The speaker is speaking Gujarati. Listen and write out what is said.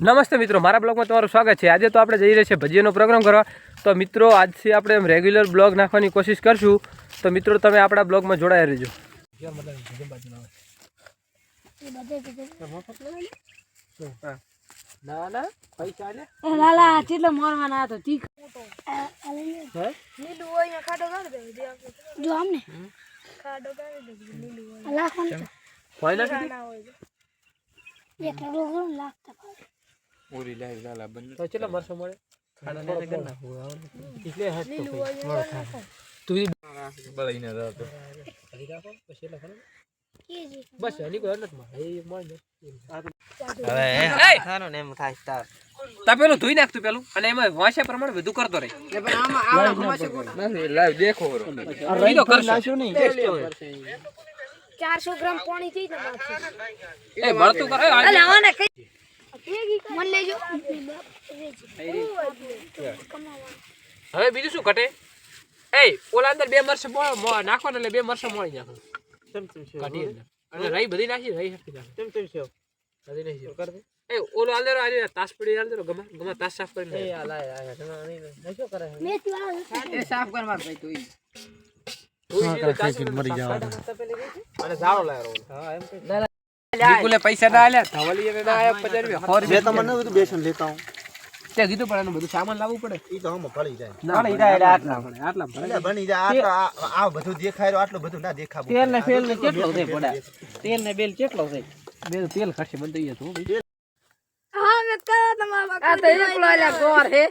નમસ્તે મિત્રો મારા બ્લોગમાં તમારું સ્વાગત છે. આજે તો આપણે જઈ રહ્યા છીએ ભજીયાનો પ્રોગ્રામ કરવા. તો મિત્રો આજથી આપણે એમ રેગ્યુલર બ્લોગ નાખવાની કોશિશ કરશું. તો મિત્રો તમે આપણા બ્લોગમાં જોડાયા રહેજો. ના ના લાઈ લાલા લાગતા તો કેટલા મરસો મળે? તો રાખો, પછી બસ કોઈ. એ. તા પેલું ધોઈ નાખતું પેલું. અને એમાં વાંચ્યા પ્રમાણે બધું કરતો રહે. તો ચારસો ગ્રામ પાણી થઈ મળતું કરે. મન લેજો હવે બીજું શું ઘટે? એ ઓલા અંદર બે મરસ ને એટલે બે મરસ મળી નાખો અને રહી બધી નાખી રહી હકી નાખો. બધી નાખી. એ ઓલો અંદર આજે તાસ પડી અંદર ગમા ગમા તાસ સાફ કરી? મેથી વાળો અને જાળો લાવ્યો વિપુલે પૈસા ના આલ્યા ધવલી એને ના આયા પચાસ રૂપિયા. રૂપિયા તમને બધું બેસન લેતા હું તે કીધું પણ એનું બધું સામાન લાવવું પડે. ઈ તો આમાં ભળી જાય. ના આટલા ભણે, આટલા ભણે. બની જાય આ- આ બધું દેખાય આટલું બધું ના દેખાવું તેલ ને ફેલ ને કેટલો થઈ પડે તેલ ને બેલ કેટલો થઈ બે તેલ ખર્ચે બંધ થઈ જતો હા મે કરો તમારા આ તો એકલો આલ્યા ગોર હે.